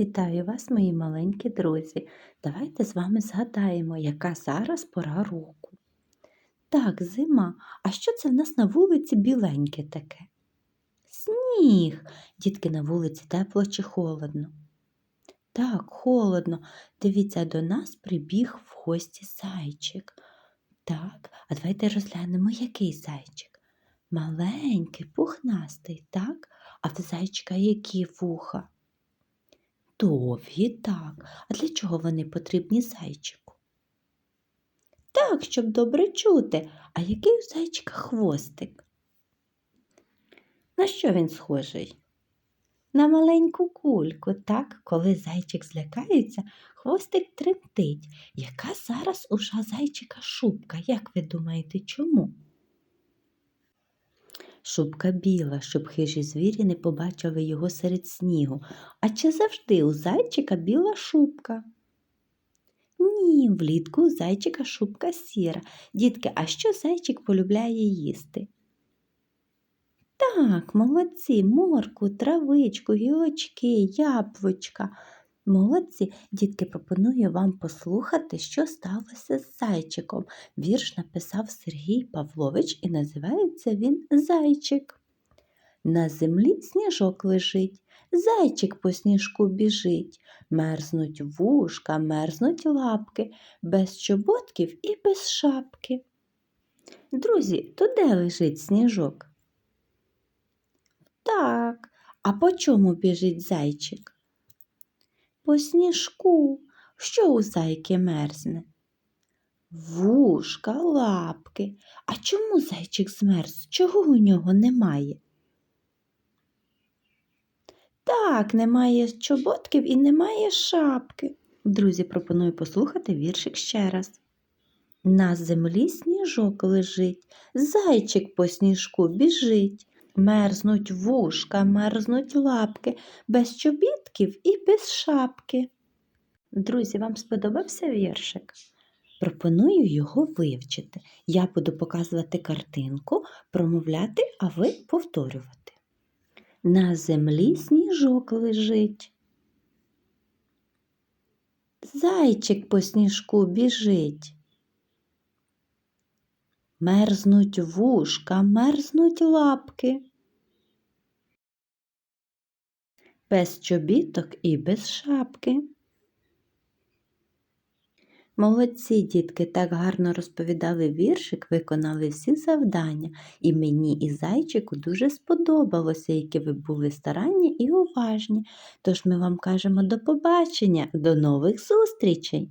Вітаю вас, мої маленькі друзі. Давайте з вами згадаємо, яка зараз пора року. Так, зима. А що це в нас на вулиці біленьке таке? Сніг. Дітки на вулиці тепло чи холодно? Так, холодно. Дивіться, до нас прибіг в гості зайчик. Так, а давайте розглянемо, який зайчик. Маленький, пухнастий, так? А в зайчика які вуха? Довгі, так. А для чого вони потрібні зайчику? Так, щоб добре чути. А який у зайчика хвостик? На що він схожий? На маленьку кульку, так, коли зайчик злякається, хвостик тремтить. Яка зараз у ша- зайчика шубка? Як ви думаєте, чому? Шубка біла, щоб хижі звірі не побачили його серед снігу. А чи завжди у зайчика біла шубка? Ні, влітку у зайчика шубка сіра. Дітки, а що зайчик полюбляє їсти? Так, молодці, морку, травичку, гілочки, яблучка. Молодці, дітки, пропоную вам послухати, що сталося з зайчиком. Вірш написав Сергій Павлович і називається він Зайчик. На землі сніжок лежить, зайчик по сніжку біжить, мерзнуть вушка, мерзнуть лапки, без чоботків і без шапки. Друзі, то де лежить сніжок? Так, а по чому біжить зайчик? По сніжку. Що у зайки мерзне? Вушка, лапки. А чому зайчик змерз? Чого у нього немає? Так, немає чоботків і немає шапки. Друзі, пропоную послухати віршик ще раз. На землі сніжок лежить, зайчик по сніжку біжить. Мерзнуть вушка, мерзнуть лапки, без чобітків і без шапки. Друзі, вам сподобався віршик? Пропоную його вивчити. Я буду показувати картинку, промовляти, а ви повторювати. На землі сніжок лежить. Зайчик по сніжку біжить. Мерзнуть вушка, мерзнуть лапки. Без чобіток і без шапки. Молодці дітки так гарно розповідали віршик, виконали всі завдання, і мені і зайчику дуже сподобалося, які ви були старанні і уважні. Тож ми вам кажемо до побачення, до нових зустрічей!